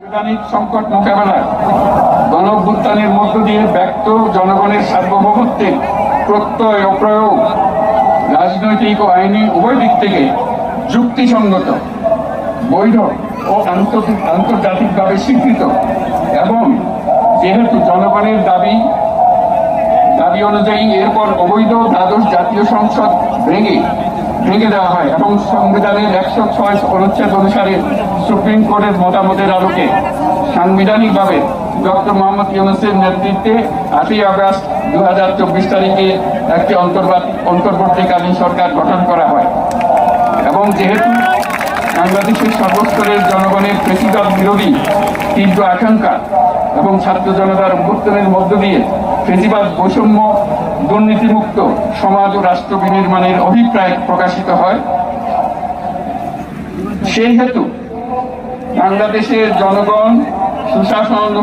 সাংবিধানিক সংকট মধ্য দিয়ে ব্যক্ত জনগণের সার্বভৌমত্বের প্রত্যয় ও প্রয়োগ রাজনৈতিক ও আইনি উভয় দিক থেকে যুক্তিসঙ্গত, বৈধ ও আন্তর্জাতিকভাবে স্বীকৃত এবং যেহেতু জনগণের দাবি দাবি অনুযায়ী এরপর অবৈধ দ্বাদশ জাতীয় সংসদ ভেঙে ভেঙে দেওয়া হয় এবং সংবিধানের একশো ছয় অনুচ্ছেদ অনুসারে সুপ্রিম কোর্টের মতামতের আলোকে সাংবিধানিকভাবে ডক্টর মোহাম্মদ ইউনুসের নেতৃত্বে আটই আগস্ট দু হাজার চব্বিশ তারিখে একটি অন্তর্বার্তী অন্তর্বর্তীকালীন সরকার গঠন করা হয়। এবং যেহেতু বাংলাদেশের সর্বস্তরের জনগণের কৃষিকাল বিরোধী তীব্র আকাঙ্ক্ষা এবং ছাত্র জনতার অভ্যুত্থানের মধ্য দিয়ে ফেসিবাদ বৈষম্য দুর্নীতিমুক্ত সমাজ ও রাষ্ট্র বিনির্মাণের অভিপ্রায় প্রকাশিত হয়। সেই হেতু বাংলাদেশের জনগণ সুশাসন ও